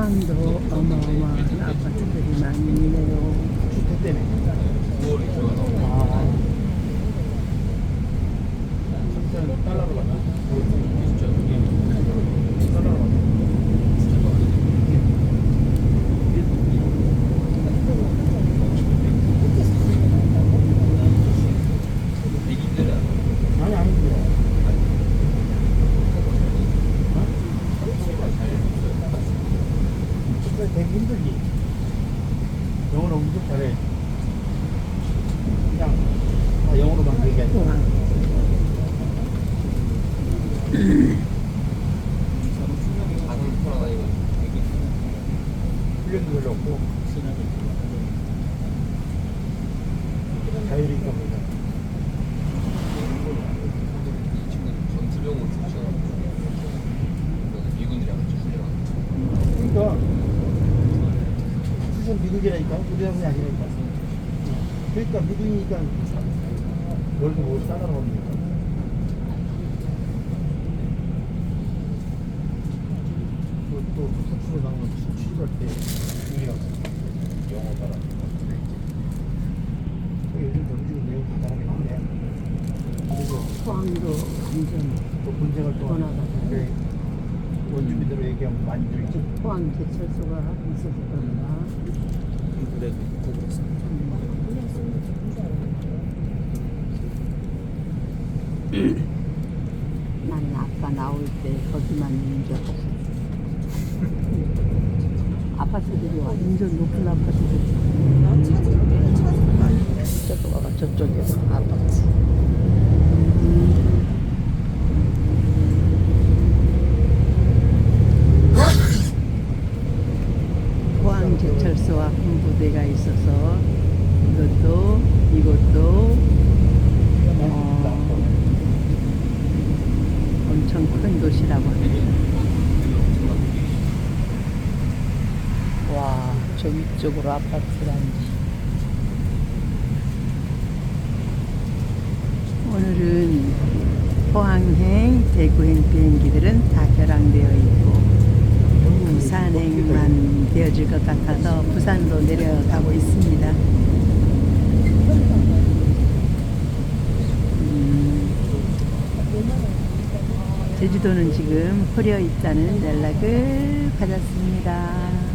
quando amava la patata di manino tutte bene 되게 힘들지. 영어를 엄청 잘해. 그냥 다 영어로만 되게 훈련도 별로 없고. 자율인 겁니다. 이 친구는 전투병으로 출전하고 미군이랑 같이 훈련하고 그러니까 미국이라니까 우리나라는 아니라니까 그러니까 미국이니까 월급 뭐 싸가는 겁니까 또 서출에 나오면 취직할 때 중이라고 영어 따라 요즘 경주는 내용 간단하게 나오네 그리고 포항도 완전 또 군생활 동안 번화가다. 네. 원주민들로 얘기하면 많이 들있죠 포항 제철소가 있어서 그런가. 그래도 고그랬습니다 나는 아빠 나올 때 거기만 있는 줄 알았어. 아파트들이 완전 높은 아파트들. 저거가 저쪽에서 아파트. 포항 제철소와 군부대가 있어서 이것도 이것도 어, 엄청 큰 도시라고 합니다. 와, 저 위쪽으로 아파트란지. 오늘은 포항행, 대구행 비행기들은 다 결항되어 있고 부산행만 되어질 것 같아서 부산으로 내려가고 있습니다. 음, 제주도는 지금 흐려 있다는 연락을 받았습니다.